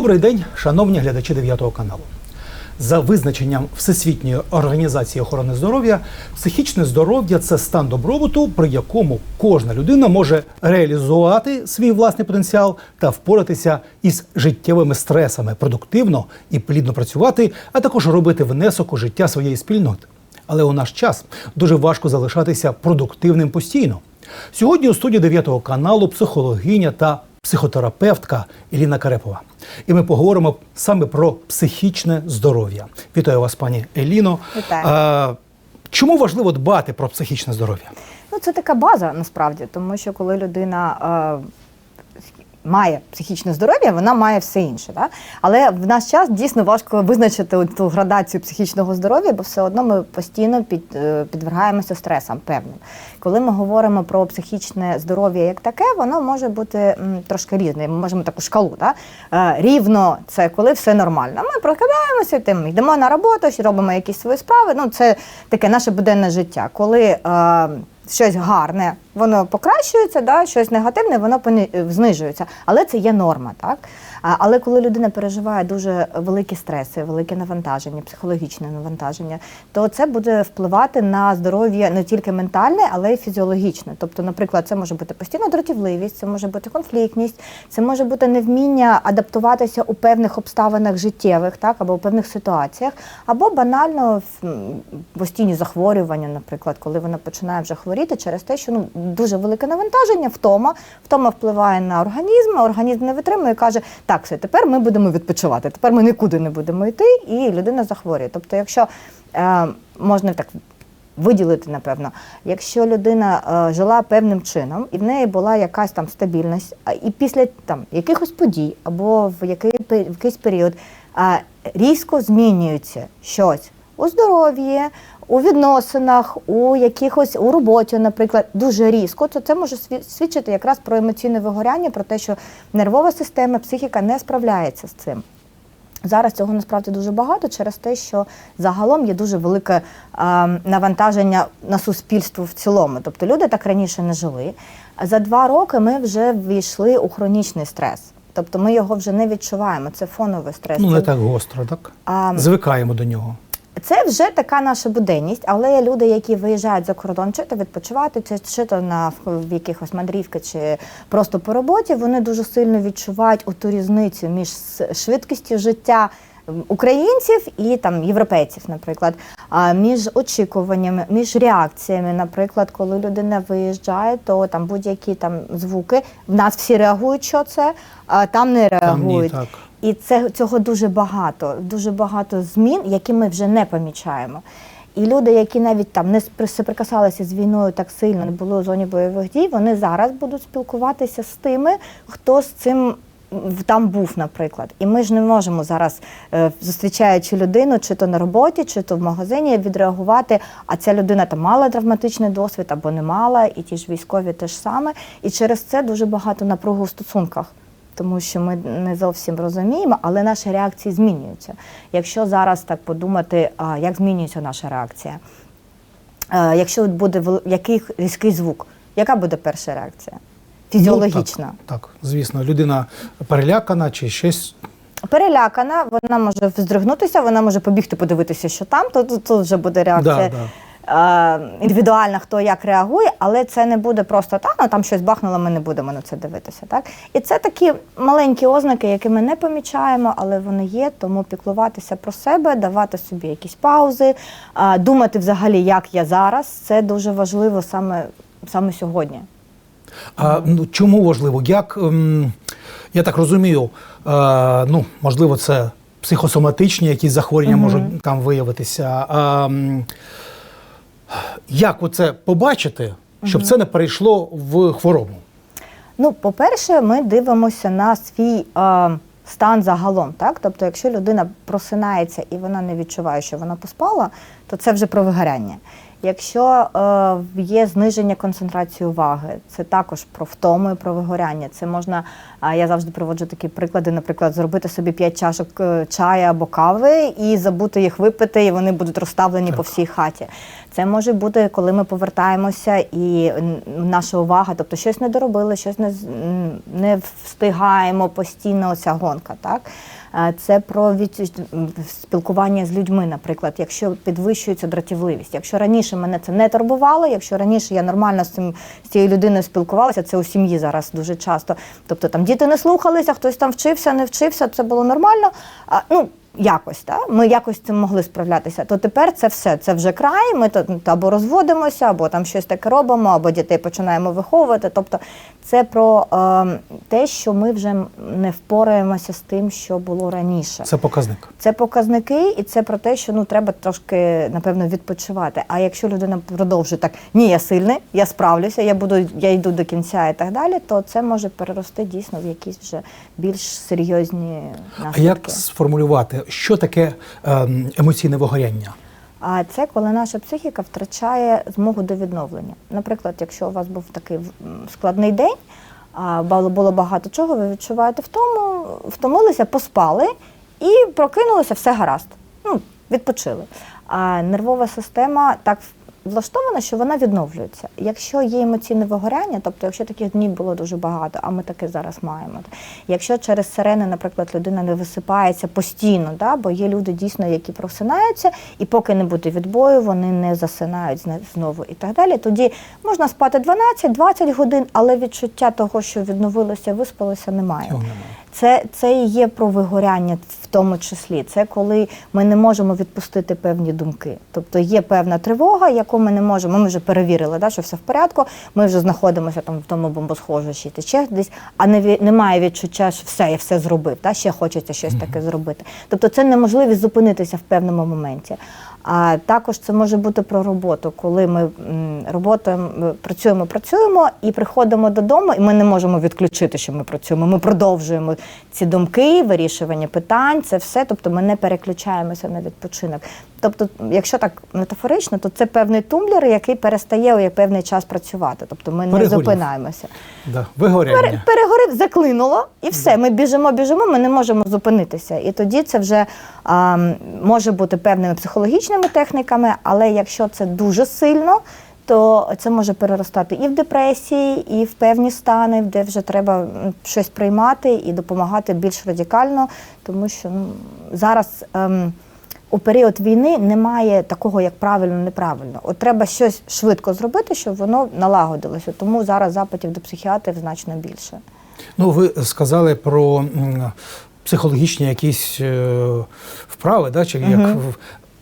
Добрий день, шановні глядачі 9 каналу. За визначенням Всесвітньої організації охорони здоров'я, психічне здоров'я це стан добробуту, при якому кожна людина може реалізувати свій власний потенціал та впоратися із життєвими стресами, продуктивно і плідно працювати, а також робити внесок у життя своєї спільноти. Але у наш час дуже важко залишатися продуктивним постійно. Сьогодні у студії 9 каналу психологиня та психотерапевтка Еліна Карепова. І ми поговоримо саме про психічне здоров'я. Вітаю вас, пані Еліно. Вітаю. А, чому важливо дбати про психічне здоров'я? Ну, це така база насправді, тому що коли людина е, має психічне здоров'я, вона має все інше. Да? Але в наш час дійсно важко визначити ту градацію психічного здоров'я, бо все одно ми постійно під, е, підвергаємося стресам певним. Коли ми говоримо про психічне здоров'я як таке, воно може бути трошки різне. Ми можемо таку шкалу. Да? Е, рівно це коли все нормально. Ми прокидаємося, тим йдемо на роботу, робимо якісь свої справи. Ну, це таке наше буденне життя. Коли е, щось гарне, воно покращується, да, щось негативне, воно пони- знижується. Але це є норма, так? Але коли людина переживає дуже великі стреси, велике навантаження, психологічне навантаження, то це буде впливати на здоров'я не тільки ментальне, але й фізіологічне. Тобто, наприклад, це може бути постійна дратівливість, це може бути конфліктність, це може бути невміння адаптуватися у певних обставинах життєвих, так або у певних ситуаціях, або банально постійні захворювання, наприклад, коли вона починає вже хворіти через те, що ну дуже велике навантаження, втома, втома впливає на організм, а організм не витримує і каже: так, все, тепер ми будемо відпочивати, тепер ми нікуди не будемо йти, і людина захворює. Тобто, якщо е, можна так виділити, напевно, якщо людина е, жила певним чином, і в неї була якась там стабільність, і після там якихось подій або в який в якийсь період різко змінюється щось у здоров'ї, у відносинах, у якихось у роботі, наприклад, дуже різко, то це може сві- свідчити якраз про емоційне вигоряння, про те, що нервова система, психіка не справляється з цим. Зараз цього насправді дуже багато через те, що загалом є дуже велике е, навантаження на суспільство в цілому. Тобто люди так раніше не жили. За два роки ми вже ввійшли у хронічний стрес. Тобто ми його вже не відчуваємо. Це фоновий стрес. Ну, не так гостро, так? А, Звикаємо до нього. Це вже така наша буденність, але люди, які виїжджають за кордон, чи то відпочивати, чи, чи то на в якихось мандрівки, чи просто по роботі, вони дуже сильно відчувають ту різницю між швидкістю життя. Українців і там європейців, наприклад, а між очікуваннями, між реакціями, наприклад, коли людина виїжджає, то там будь-які там звуки в нас всі реагують, що це, а там не Там ні, реагують. так. І це цього дуже багато, дуже багато змін, які ми вже не помічаємо. І люди, які навіть там не соприкасалися з війною так сильно, не були у зоні бойових дій, вони зараз будуть спілкуватися з тими, хто з цим там був, наприклад. І ми ж не можемо зараз, е, зустрічаючи людину, чи то на роботі, чи то в магазині, відреагувати. А ця людина там мала травматичний досвід або не мала, і ті ж військові теж саме. І через це дуже багато напругу в стосунках тому що ми не зовсім розуміємо, але наші реакції змінюються. Якщо зараз так подумати, як змінюється наша реакція, якщо буде який різкий звук, яка буде перша реакція? Фізіологічна. Ну, так, так, звісно, людина перелякана чи щось. Перелякана, вона може вздригнутися, вона може побігти подивитися, що там, то тут вже буде реакція. Да, да. Е, індивідуальна, хто як реагує, але це не буде просто так, ну там щось бахнуло, ми не будемо на це дивитися. Так? І це такі маленькі ознаки, які ми не помічаємо, але вони є, тому піклуватися про себе, давати собі якісь паузи, е, думати взагалі, як я зараз, це дуже важливо саме, саме сьогодні. А ну, чому важливо? Як ем, я так розумію, е, ну можливо, це психосоматичні якісь захворювання можуть там виявитися. Як оце побачити, щоб це не перейшло в хворобу? Ну, по-перше, ми дивимося на свій е, стан загалом. Так? Тобто, якщо людина просинається і вона не відчуває, що вона поспала, то це вже про вигоряння. Якщо е, є зниження концентрації уваги, це також про втому і про вигоряння. Це можна, я завжди приводжу такі приклади, наприклад, зробити собі 5 чашок е, чаю або кави і забути їх випити, і вони будуть розставлені по всій хаті. Це може бути, коли ми повертаємося і наша увага, тобто щось не доробили, щось не, не встигаємо постійно ця гонка. Так? Це про від... спілкування з людьми, наприклад, якщо підвищується дратівливість. Якщо раніше мене це не турбувало, якщо раніше я нормально з цим з цією людиною спілкувалася, це у сім'ї зараз дуже часто. Тобто там діти не слухалися, хтось там вчився, не вчився, це було нормально. А, ну, якось, так? ми якось з цим могли справлятися. То тепер це все, це вже край. Ми то або розводимося, або там щось таке робимо, або дітей починаємо виховувати. Тобто це про е, те, що ми вже не впораємося з тим, що було раніше. Це показник. Це показники, і це про те, що ну треба трошки напевно відпочивати. А якщо людина продовжує так, ні, я сильний, я справлюся, я буду, я йду до кінця і так далі, то це може перерости дійсно в якісь вже більш серйозні А як сформулювати, що таке ем, емоційне вигоряння? А це коли наша психіка втрачає змогу до відновлення. Наприклад, якщо у вас був такий складний день, було багато чого, ви відчуваєте втому, втомилися, поспали і прокинулися, все гаразд. Ну, відпочили. А нервова система так влаштована, що вона відновлюється. Якщо є емоційне вигоряння, тобто якщо таких днів було дуже багато, а ми таки зараз маємо. Якщо через сирени, наприклад, людина не висипається постійно, да, бо є люди дійсно, які просинаються, і поки не буде відбою, вони не засинають знову і так далі. Тоді можна спати 12-20 годин, але відчуття того, що відновилося, виспалося, немає. Це, це і є про вигоряння в тому числі. Це коли ми не можемо відпустити певні думки. Тобто є певна тривога, яку ми не можемо. Ми вже перевірили, да, що все в порядку. Ми вже знаходимося там в тому бомбосховищі чи ще десь, а не немає відчуття, що все, я все зробив. Да, ще хочеться щось таке зробити. Тобто це неможливість зупинитися в певному моменті. А також це може бути про роботу, коли ми м, роботаємо, ми працюємо, працюємо і приходимо додому, і ми не можемо відключити, що ми працюємо. Ми продовжуємо ці думки, вирішування питань, це все. Тобто ми не переключаємося на відпочинок. Тобто, якщо так метафорично, то це певний тумблер, який перестає у певний час працювати. Тобто ми не зупинаємося. Да. Вигоряння. Пере- перегорів, заклинуло, і все. Ми біжимо, біжимо, ми не можемо зупинитися. І тоді це вже а, може бути певними психологічними техніками, але якщо це дуже сильно, то це може переростати і в депресії, і в певні стани, де вже треба щось приймати і допомагати більш радикально, тому що ну, зараз. ем, у період війни немає такого, як правильно, неправильно. От треба щось швидко зробити, щоб воно налагодилося. Тому зараз запитів до психіатрів значно більше. Ну, ви сказали про психологічні якісь е, вправи, да? чи як, в-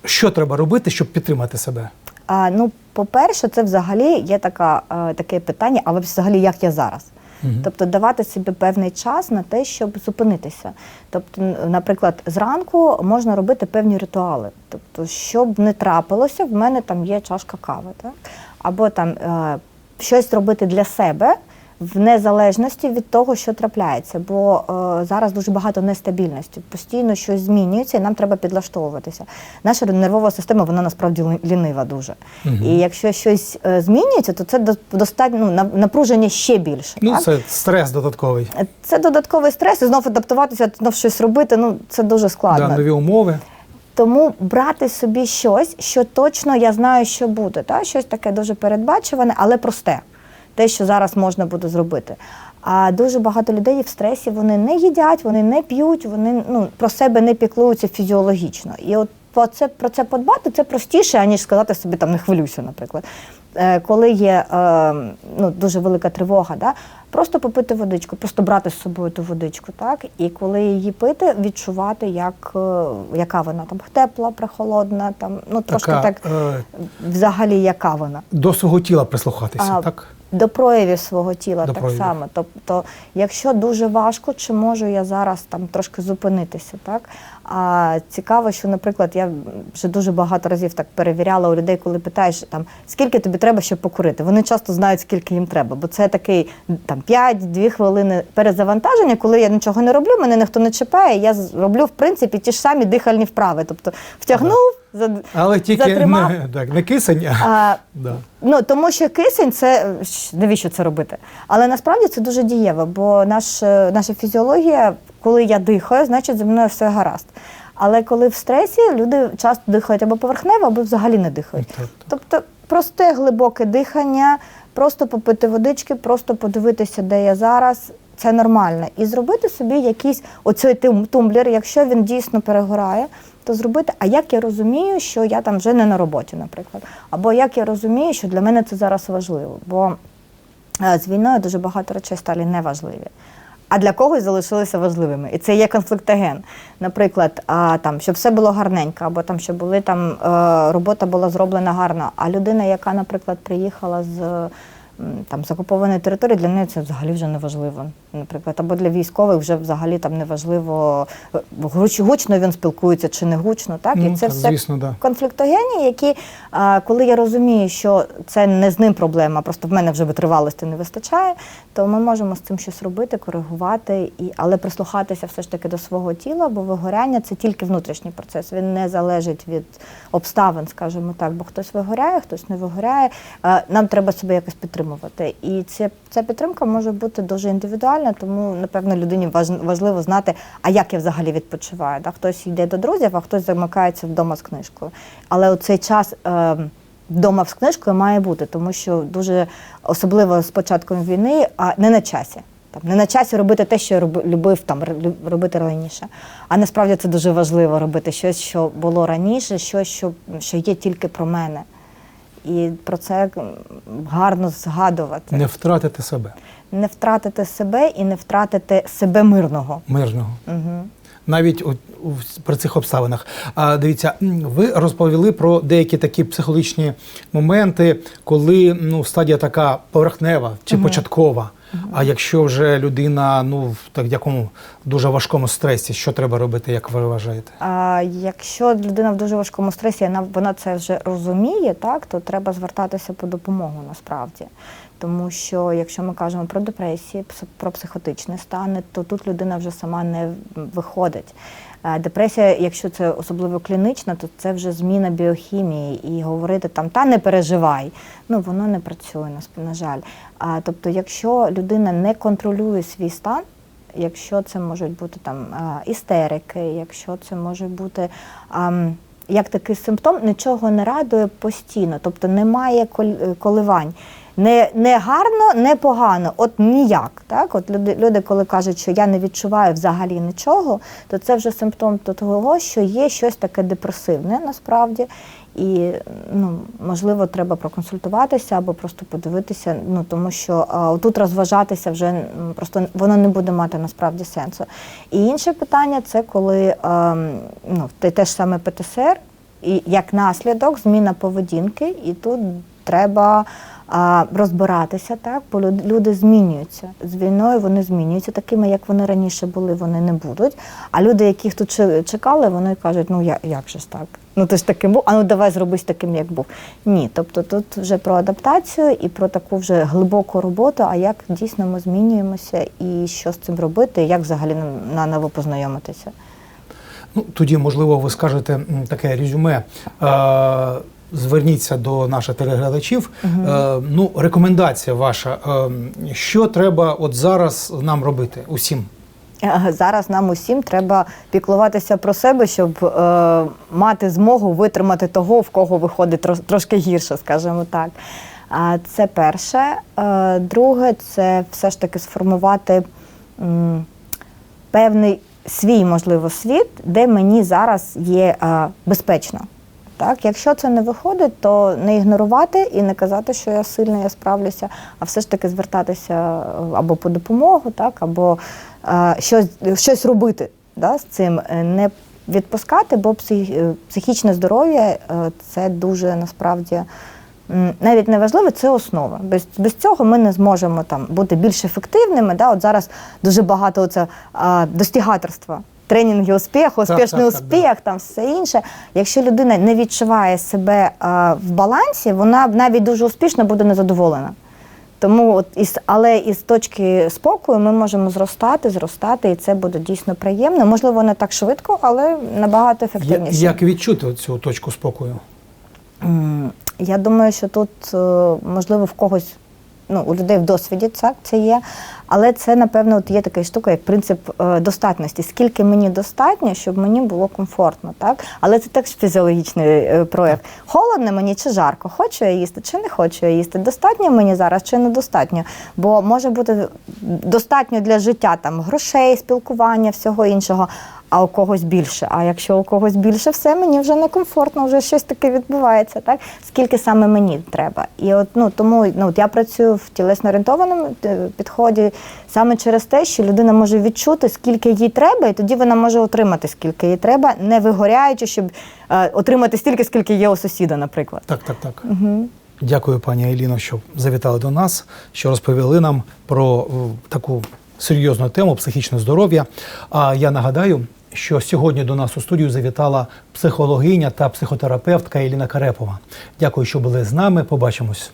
що треба робити, щоб підтримати себе? А, ну, по-перше, це взагалі є така, е, таке питання, але взагалі як я зараз. Тобто давати собі певний час на те, щоб зупинитися. Тобто, наприклад, зранку можна робити певні ритуали. Тобто, щоб не трапилося, в мене там є чашка кави, так? або там е, щось робити для себе. В незалежності від того, що трапляється, бо е, зараз дуже багато нестабільності, постійно щось змінюється, і нам треба підлаштовуватися. Наша нервова система вона насправді лінива дуже. І якщо щось е, змінюється, то це достатньо ну, напруження ще більше. Ну, так? це стрес додатковий. Це додатковий стрес, і знов адаптуватися, знов щось робити. Ну це дуже складно. Да, нові умови. Тому брати собі щось, що точно я знаю, що буде. Та? Щось таке дуже передбачуване, але просте. Те, що зараз можна буде зробити. А дуже багато людей в стресі вони не їдять, вони не п'ють, вони ну, про себе не піклуються фізіологічно. І от про це, про це подбати це простіше, аніж сказати собі там не хвилюйся, наприклад. Е, коли є е, ну, дуже велика тривога, да? просто попити водичку, просто брати з собою ту водичку, так? І коли її пити, відчувати, як, е, яка вона там тепла, прохолодна, там, ну трошки Така, так е, взагалі яка вона. до свого тіла прислухатися, А, так? До проявів свого тіла До так проявів. само. Тобто, якщо дуже важко, чи можу я зараз там трошки зупинитися, так? А цікаво, що, наприклад, я вже дуже багато разів так перевіряла у людей, коли питаєш там скільки тобі треба, щоб покурити. Вони часто знають, скільки їм треба, бо це такий там 5-2 хвилини перезавантаження, коли я нічого не роблю, мене ніхто не чіпає. Я роблю в принципі ті ж самі дихальні вправи. Тобто втягнув. За, Але тільки затримав. не, так, не кисень, а, А, да. Ну тому що кисень це навіщо це робити? Але насправді це дуже дієво, бо наш, е, наша фізіологія, коли я дихаю, значить зі мною все гаразд. Але коли в стресі люди часто дихають або поверхнево, або взагалі не дихають. Так, так. Тобто просте глибоке дихання, просто попити водички, просто подивитися, де я зараз. Це нормально. І зробити собі якийсь оцей тум- тумблер, якщо він дійсно перегорає, то зробити, а як я розумію, що я там вже не на роботі, наприклад. Або як я розумію, що для мене це зараз важливо. Бо е, з війною дуже багато речей стали неважливі. А для когось залишилися важливими. І це є конфліктоген. Наприклад, а, там, щоб все було гарненько, або там, щоб були там е, робота була зроблена гарно. А людина, яка, наприклад, приїхала з там з окупованої території, для неї це взагалі вже не важливо. Наприклад, або для військових вже взагалі там не важливо, е, гучно він спілкується чи не гучно. Так? Ну, І це так, все звісно, да. конфліктогені, які, а, коли я розумію, що це не з ним проблема, просто в мене вже витривалості не вистачає, то ми можемо з цим щось робити, коригувати, і, але прислухатися все ж таки до свого тіла, бо вигоряння це тільки внутрішній процес. Він не залежить від обставин, скажімо так, бо хтось вигоряє, хтось не вигоряє. Нам треба себе якось підтримувати. І ця, ця підтримка може бути дуже індивідуальна, тому напевно людині важ- важливо знати, а як я взагалі відпочиваю. Да? Хтось йде до друзів, а хтось замикається вдома з книжкою. Але оцей час. Е, Вдома з книжкою має бути, тому що дуже особливо з початком війни, а не на часі. Там не на часі робити те, що я любив там робити раніше. А насправді це дуже важливо робити щось, що було раніше, щось, що, що є тільки про мене. І про це гарно згадувати. Не втратити себе Не втратити себе і не втратити себе мирного. мирного. Угу. Навіть у, у, при цих обставинах. А дивіться, ви розповіли про деякі такі психологічні моменти, коли ну, стадія така поверхнева чи початкова. А якщо вже людина ну, в так, якому дуже важкому стресі, що треба робити, як ви вважаєте? А якщо людина в дуже важкому стресі, вона, вона це вже розуміє, так, то треба звертатися по допомогу насправді. Тому що якщо ми кажемо про депресії, про психотичні стани, то тут людина вже сама не виходить. Е, Депресія, якщо це особливо клінічна, то це вже зміна біохімії і говорити там та не переживай. Ну воно не працює, на жаль. А тобто, якщо людина не контролює свій стан, якщо це можуть бути там істерики, якщо це може бути ам, як такий симптом, нічого не радує постійно, тобто немає е, коливань. Не, не гарно, не погано, от ніяк. Так? От люди, люди, коли кажуть, що я не відчуваю взагалі нічого, то це вже симптом того, що є щось таке депресивне насправді. І ну, можливо, треба проконсультуватися або просто подивитися, ну тому що а, тут розважатися вже просто воно не буде мати насправді сенсу. І інше питання це коли ем, ну, те, те ж саме ПТСР, і як наслідок зміна поведінки, і тут треба а, розбиратися, так, бо люд- люди змінюються. З війною вони змінюються, такими, як вони раніше були, вони не будуть. А люди, яких тут чекали, вони кажуть, ну я, як же ж так? Ну ти ж таким був, а ну давай зробись таким, як був. Ні, тобто тут вже про адаптацію і про таку вже глибоку роботу, а як дійсно ми змінюємося і що з цим робити, як взагалі наново познайомитися. Ну, тоді, можливо, ви скажете таке резюме. Зверніться до наших телеглядачів. Е, ну, рекомендація ваша. Е, що треба от зараз нам робити усім? Е, Зараз нам усім треба піклуватися про себе, щоб е, мати змогу витримати того, в кого виходить трош- трошки гірше, скажімо так. А це перше. Е, друге, це все ж таки сформувати м, певний свій, можливо, світ, де мені зараз є е, безпечно. Так, якщо це не виходить, то не ігнорувати і не казати, що я сильна, я справлюся, а все ж таки звертатися е, або по допомогу, так, або е, щось, щось робити да, з цим, Е, не відпускати, бо псих, психічне здоров'я це дуже насправді навіть не важливо, це основа. Без, без цього ми не зможемо там бути більш ефективними. Да? От зараз дуже багато оце, а, достігаторства. Тренінги успіху, успішний так, так, успіх, там все інше. Якщо людина не відчуває себе а, в балансі, вона навіть дуже успішно буде незадоволена. Тому, от із, але із точки спокою ми можемо зростати, зростати, і це буде дійсно приємно. Можливо, не так швидко, але набагато Я- ефективніше. Як відчути цю точку спокою? Я думаю, що тут е, можливо в когось. Ну, у людей в досвіді так, це є. Але це, напевно, от є така штука, як принцип е, достатності. Скільки мені достатньо, щоб мені було комфортно, так? Але це теж фізіологічний е, прояв. Холодно мені чи жарко? Хочу я їсти, чи не хочу я їсти? Достатньо мені зараз чи недостатньо? Бо може бути достатньо для життя там грошей, спілкування, всього іншого. А у когось більше. А якщо у когось більше, все мені вже некомфортно, вже щось таке відбувається. Так скільки саме мені треба? І от ну тому ну от я працюю в тілесно орієнтованому е, підході саме через те, що людина може відчути, скільки їй треба, і тоді вона може отримати скільки їй треба, не вигоряючи, щоб е, отримати стільки, скільки є у сусіда, наприклад. Так, так, так. Дякую, пані Еліно, що завітали до нас, що розповіли нам про е, таку серйозну тему психічне здоров'я. А я нагадаю, що сьогодні до нас у студію завітала психологиня та психотерапевтка Еліна Карепова. Дякую, що були з нами. Побачимось.